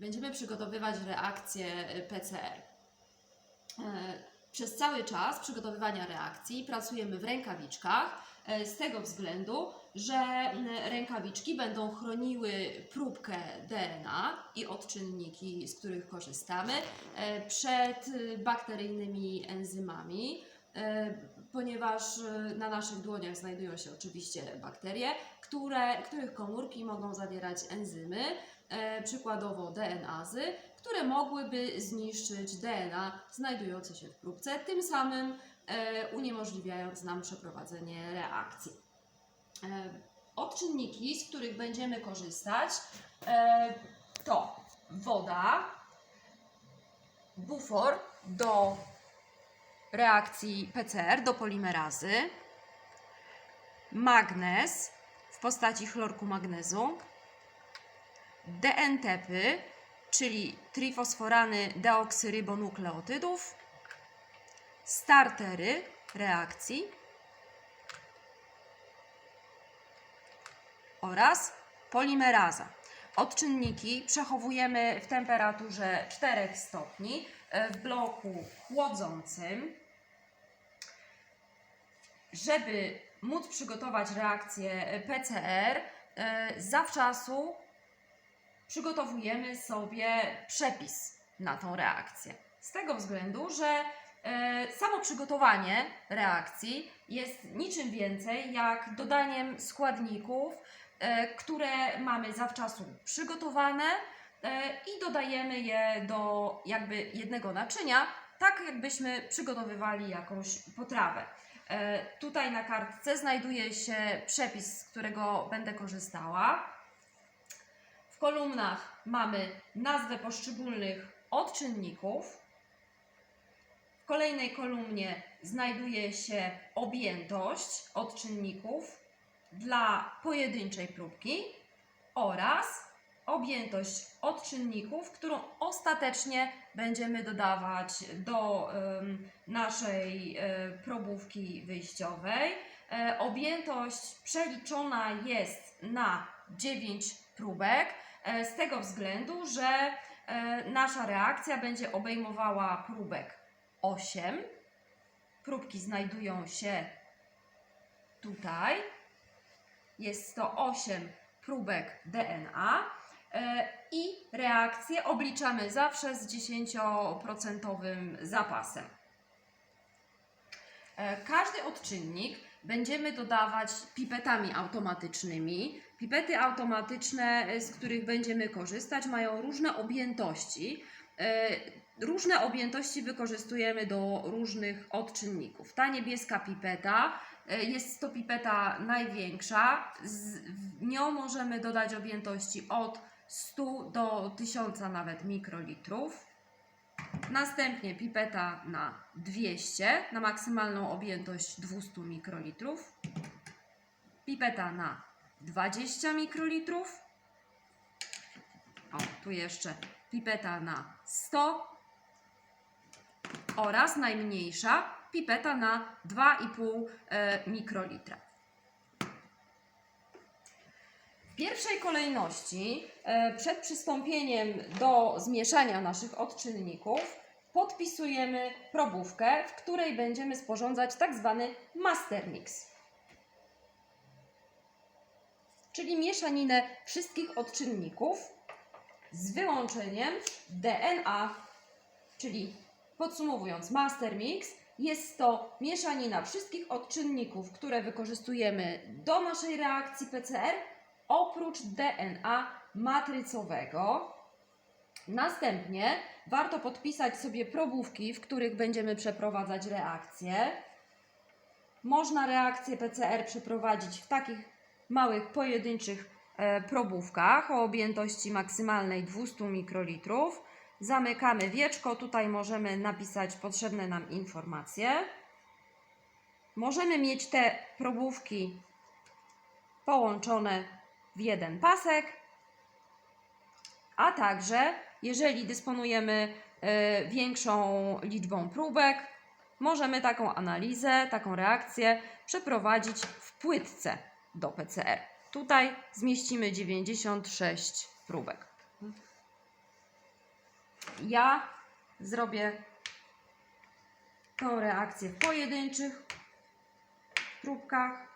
będziemy przygotowywać reakcję y, PCR. E, Przez cały czas przygotowywania reakcji pracujemy w rękawiczkach, e, z tego względu, że rękawiczki będą chroniły próbkę DNA i odczynniki, z których korzystamy, e, przed bakteryjnymi enzymami, ponieważ na naszych dłoniach znajdują się oczywiście bakterie, które, których komórki mogą zawierać enzymy, przykładowo DNazy, które mogłyby zniszczyć DNA znajdujące się w próbce, tym samym e, uniemożliwiając nam przeprowadzenie reakcji. E, Odczynniki, z których będziemy korzystać, e, to woda, bufor do reakcji PCR, do polimerazy, magnez w postaci chlorku magnezu, DNTpy, czyli trifosforany deoksyrybonukleotydów, startery reakcji oraz polimeraza. Odczynniki przechowujemy w temperaturze 4 stopni w bloku chłodzącym. Żeby móc przygotować reakcję PCR, e, zawczasu przygotowujemy sobie przepis na tą reakcję. Z tego względu, że e, samo przygotowanie reakcji jest niczym więcej jak dodaniem składników, e, które mamy zawczasu przygotowane e, i dodajemy je do jakby jednego naczynia, tak jakbyśmy przygotowywali jakąś potrawę. Tutaj na kartce znajduje się przepis, z którego będę korzystała. Kolumnach mamy nazwę poszczególnych odczynników. W kolejnej kolumnie znajduje się objętość odczynników dla pojedynczej próbki oraz objętość odczynników, którą ostatecznie będziemy dodawać do naszej e, probówki wyjściowej. E, objętość przeliczona jest na 9 próbek, z tego względu, że e, nasza reakcja będzie obejmowała próbek 8. Próbki znajdują się tutaj. Jest to 8 próbek DNA e, i reakcję obliczamy zawsze z 10% zapasem. E, Każdy odczynnik będziemy dodawać pipetami automatycznymi. Pipety automatyczne, e, z których będziemy korzystać, mają różne objętości. E, Różne objętości wykorzystujemy do różnych odczynników. Ta niebieska pipeta e, jest to pipeta największa. Z nią możemy dodać objętości od 100 do 1000 nawet mikrolitrów. Następnie pipeta na 200, na maksymalną objętość 200 mikrolitrów. Pipeta na 20 mikrolitrów. O, tu jeszcze pipeta na 100 oraz najmniejsza pipeta na 2,5 e, mikrolitra. W pierwszej kolejności, e, przed przystąpieniem do zmieszania naszych odczynników, podpisujemy probówkę, w której będziemy sporządzać tak zwany master mix. Czyli mieszaninę wszystkich odczynników z wyłączeniem DNA, czyli podsumowując, master mix jest to mieszanina wszystkich odczynników, które wykorzystujemy do naszej reakcji PCR, oprócz DNA matrycowego. Następnie warto podpisać sobie probówki, w których będziemy przeprowadzać reakcję. Można reakcję PCR przeprowadzić w takich małych, pojedynczych e, probówkach o objętości maksymalnej 200 mikrolitrów. Zamykamy wieczko, tutaj możemy napisać potrzebne nam informacje. Możemy mieć te probówki połączone w jeden pasek, a także jeżeli dysponujemy e, większą liczbą próbek, możemy taką analizę, taką reakcję przeprowadzić w płytce do PCR. Tutaj zmieścimy 96 próbek. ja zrobię tą reakcję w pojedynczych próbkach.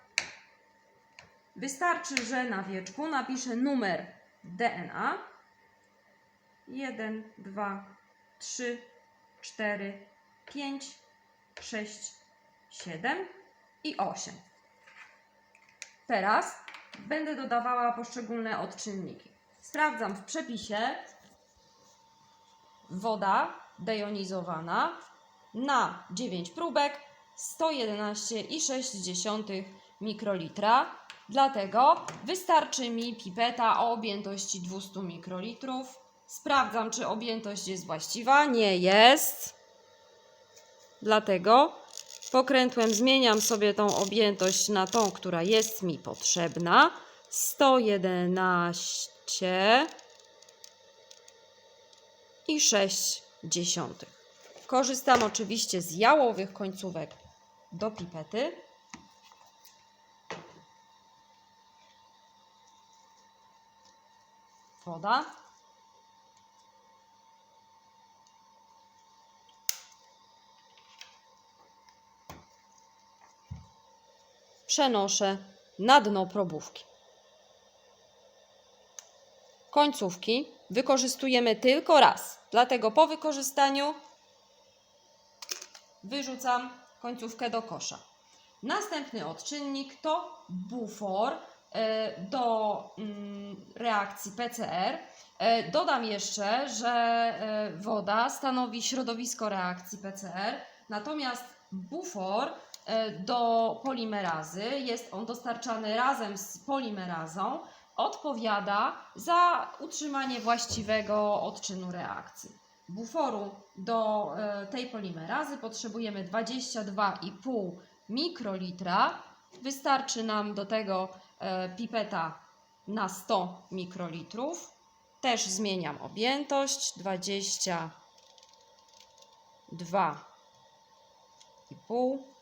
Wystarczy, że na wieczku napiszę numer DNA. 1, 2, 3, 4, 5, 6, 7 i 8. Teraz będę dodawała poszczególne odczynniki. Sprawdzam w przepisie woda dejonizowana na 9 próbek 111,6 mikrolitra. Dlatego wystarczy mi pipeta o objętości 200 mikrolitrów. Sprawdzam, czy objętość jest właściwa. Nie jest. Dlatego pokrętłem zmieniam sobie tą objętość na tą, która jest mi potrzebna. 111 i 6 dziesiątych. Korzystam oczywiście z jałowych końcówek do pipety. Woda. Przenoszę na dno probówki. Końcówki wykorzystujemy tylko raz, dlatego po wykorzystaniu wyrzucam końcówkę do kosza. Następny odczynnik to bufor e, do mm, reakcji PCR. E, Dodam jeszcze, że e, woda stanowi środowisko reakcji PCR, natomiast bufor do polimerazy, jest on dostarczany razem z polimerazą, odpowiada za utrzymanie właściwego odczynu reakcji. Buforu do e, tej polimerazy potrzebujemy 22,5 mikrolitra. Wystarczy nam do tego e, pipeta na 100 mikrolitrów. Też zmieniam objętość 22,5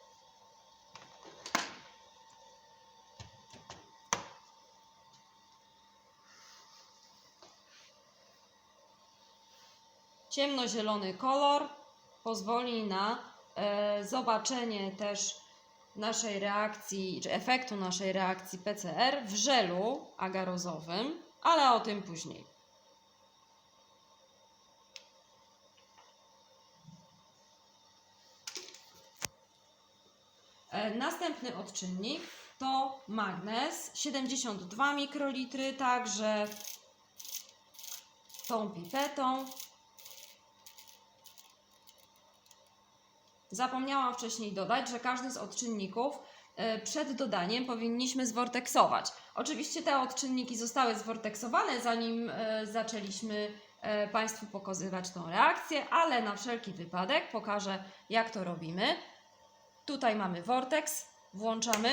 ciemnozielony kolor pozwoli na e, zobaczenie też naszej reakcji, czy efektu naszej reakcji PCR w żelu agarozowym, ale o tym później. E, Następny odczynnik to magnez 72 mikrolitry, także tą pipetą Zapomniałam wcześniej dodać, że każdy z odczynników e, przed dodaniem powinniśmy zworteksować. Oczywiście te odczynniki zostały zworteksowane, zanim e, zaczęliśmy e, Państwu pokazywać tą reakcję, ale na wszelki wypadek pokażę, jak to robimy. Tutaj mamy vortex, włączamy.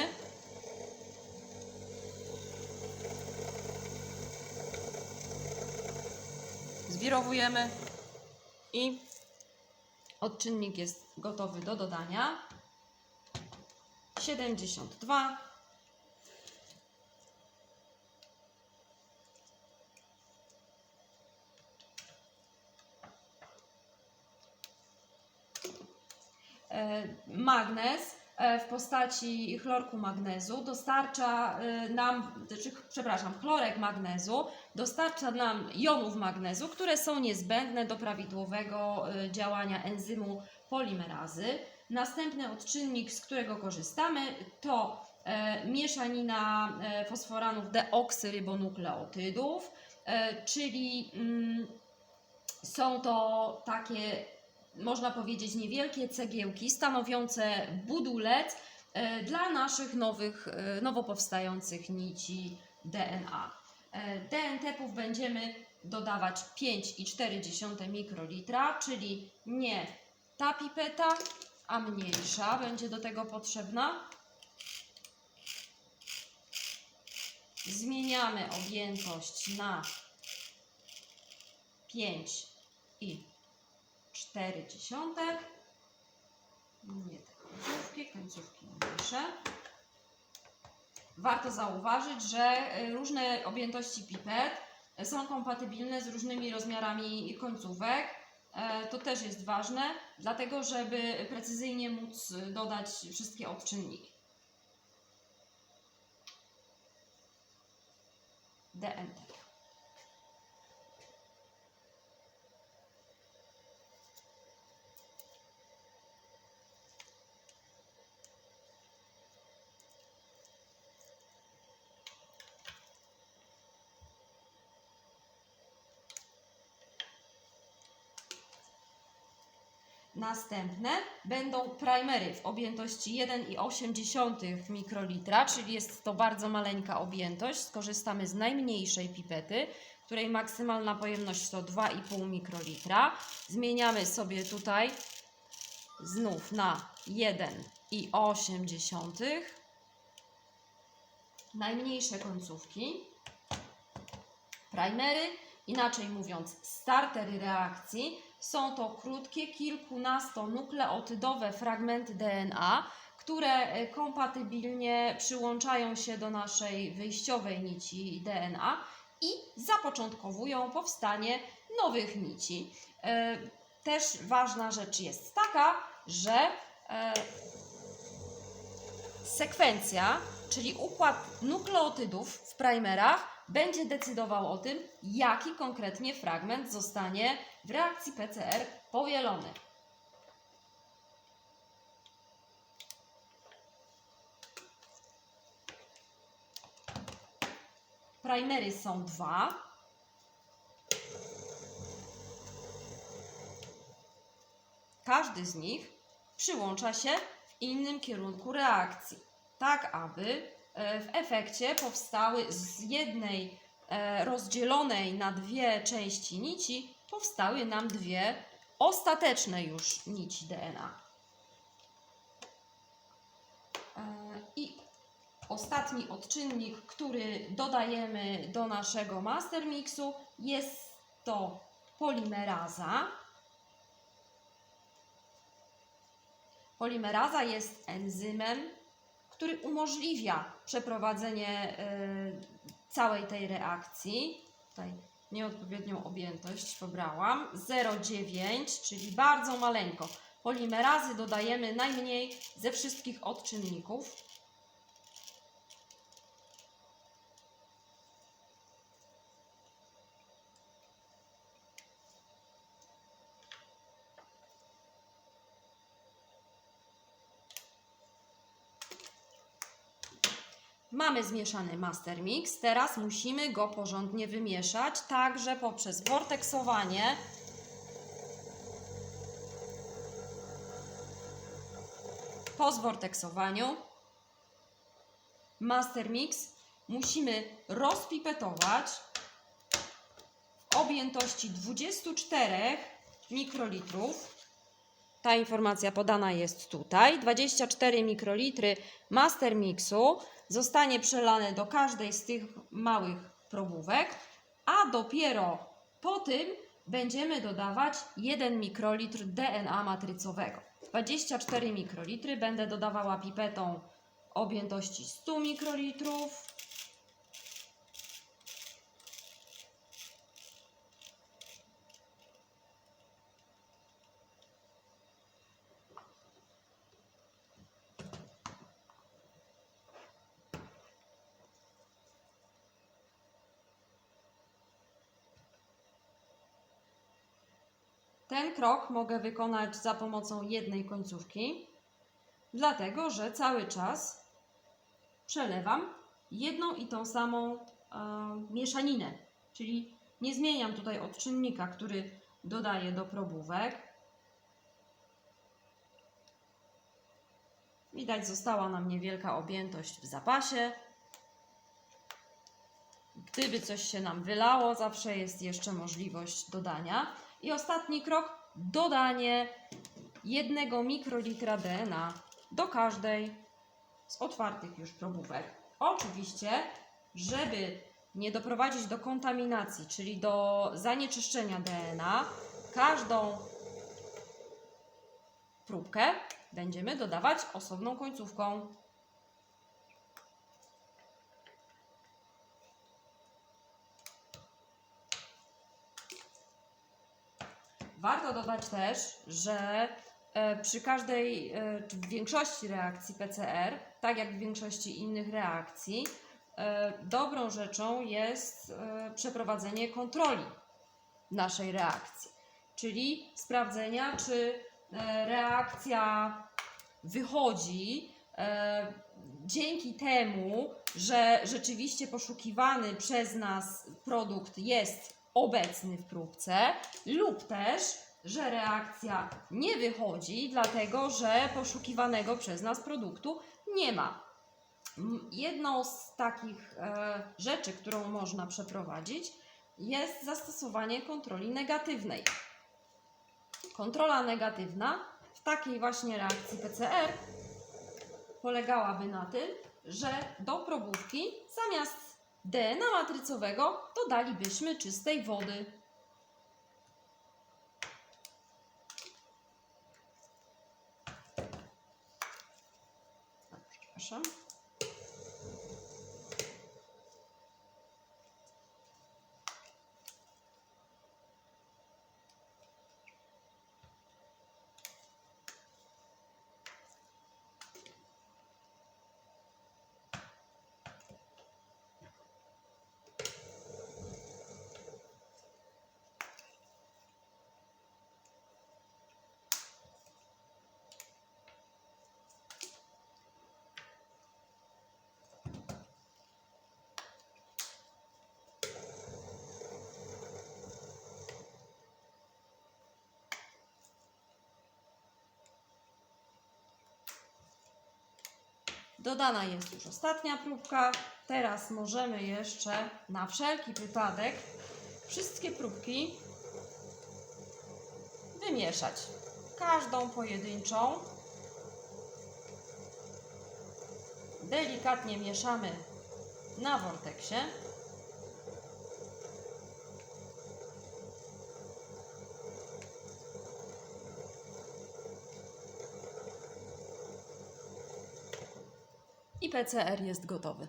Zwirowujemy i Odczynnik jest gotowy do dodania. 72. E, Magnez e, w postaci chlorku magnezu dostarcza e, nam, czy, przepraszam, chlorek magnezu dostarcza nam jonów magnezu, które są niezbędne do prawidłowego e, działania enzymu polimerazy. Następny odczynnik, z którego korzystamy, to e, mieszanina e, fosforanów deoksyrybonukleotydów, e, czyli mm, są to takie, można powiedzieć, niewielkie cegiełki stanowiące budulec e, dla naszych nowych, e, nowo powstających nici DNA. E, DNT-ów będziemy dodawać 5,4 mikrolitra, czyli nie ta pipeta, a mniejsza będzie do tego potrzebna. Zmieniamy objętość na 5 i 4 dziesiąte. Nie te końcówki, końcówki mniejsze. Warto zauważyć, że y, różne objętości pipet są kompatybilne z różnymi rozmiarami końcówek. E, To też jest ważne, dlatego żeby precyzyjnie móc dodać wszystkie odczynniki. DNT. Następne będą primery w objętości 1,8 mikrolitra, czyli jest to bardzo maleńka objętość. Skorzystamy z najmniejszej pipety, której maksymalna pojemność to 2,5 mikrolitra. Zmieniamy sobie tutaj znów na 1,8. Najmniejsze końcówki. Primery, inaczej mówiąc, startery reakcji, są to krótkie, kilkunastonukleotydowe fragmenty DNA, które e, kompatybilnie przyłączają się do naszej wyjściowej nici DNA i zapoczątkowują powstanie nowych nici. E, Też ważna rzecz jest taka, że e, sekwencja, czyli układ nukleotydów w primerach, będzie decydował o tym, jaki konkretnie fragment zostanie w reakcji PCR powielony. Primery są dwa. Każdy z nich przyłącza się w innym kierunku reakcji, tak aby w efekcie powstały z jednej e, rozdzielonej na dwie części nici, powstały nam dwie ostateczne już nici DNA. E, I ostatni odczynnik, który dodajemy do naszego master mixu, jest to polimeraza. Polimeraza jest enzymem, który umożliwia przeprowadzenie y, całej tej reakcji. Tutaj nieodpowiednią objętość pobrałam. 0,9, czyli bardzo maleńko. Polimerazy dodajemy najmniej ze wszystkich odczynników. Mamy zmieszany master mix, teraz musimy go porządnie wymieszać, także poprzez vortexowanie. Po zvortexowaniu master mix musimy rozpipetować w objętości 24 mikrolitrów. Ta informacja podana jest tutaj. 24 mikrolitry master mixu zostanie przelane do każdej z tych małych probówek, a dopiero po tym będziemy dodawać 1 mikrolitr DNA matrycowego. 24 mikrolitry będę dodawała pipetą objętości 100 mikrolitrów. Krok mogę wykonać za pomocą jednej końcówki, dlatego że cały czas przelewam jedną i tą samą e, mieszaninę, czyli nie zmieniam tutaj odczynnika, który dodaję do probówek. Widać, została nam niewielka objętość w zapasie. Gdyby coś się nam wylało, zawsze jest jeszcze możliwość dodania. I ostatni krok, dodanie jednego mikrolitra DNA do każdej z otwartych już probówek. Oczywiście, żeby nie doprowadzić do kontaminacji, czyli do zanieczyszczenia DNA, każdą próbkę będziemy dodawać osobną końcówką. Warto dodać też, że e, przy każdej, e, czy w większości reakcji PCR, tak jak w większości innych reakcji, e, dobrą rzeczą jest przeprowadzenie kontroli naszej reakcji, czyli sprawdzenia, czy reakcja wychodzi dzięki temu, że rzeczywiście poszukiwany przez nas produkt jest obecny w próbce, lub też, że reakcja nie wychodzi, dlatego że poszukiwanego przez nas produktu nie ma. Jedną z takich e, rzeczy, którą można przeprowadzić, jest zastosowanie kontroli negatywnej. Kontrola negatywna w takiej właśnie reakcji PCR polegałaby na tym, że do probówki zamiast DNA matrycowego dodalibyśmy czystej wody. Przepraszam. Dodana jest już ostatnia próbka. Teraz możemy jeszcze na wszelki wypadek wszystkie próbki wymieszać. Każdą pojedynczą. Delikatnie mieszamy na worteksie. I PCR jest gotowy.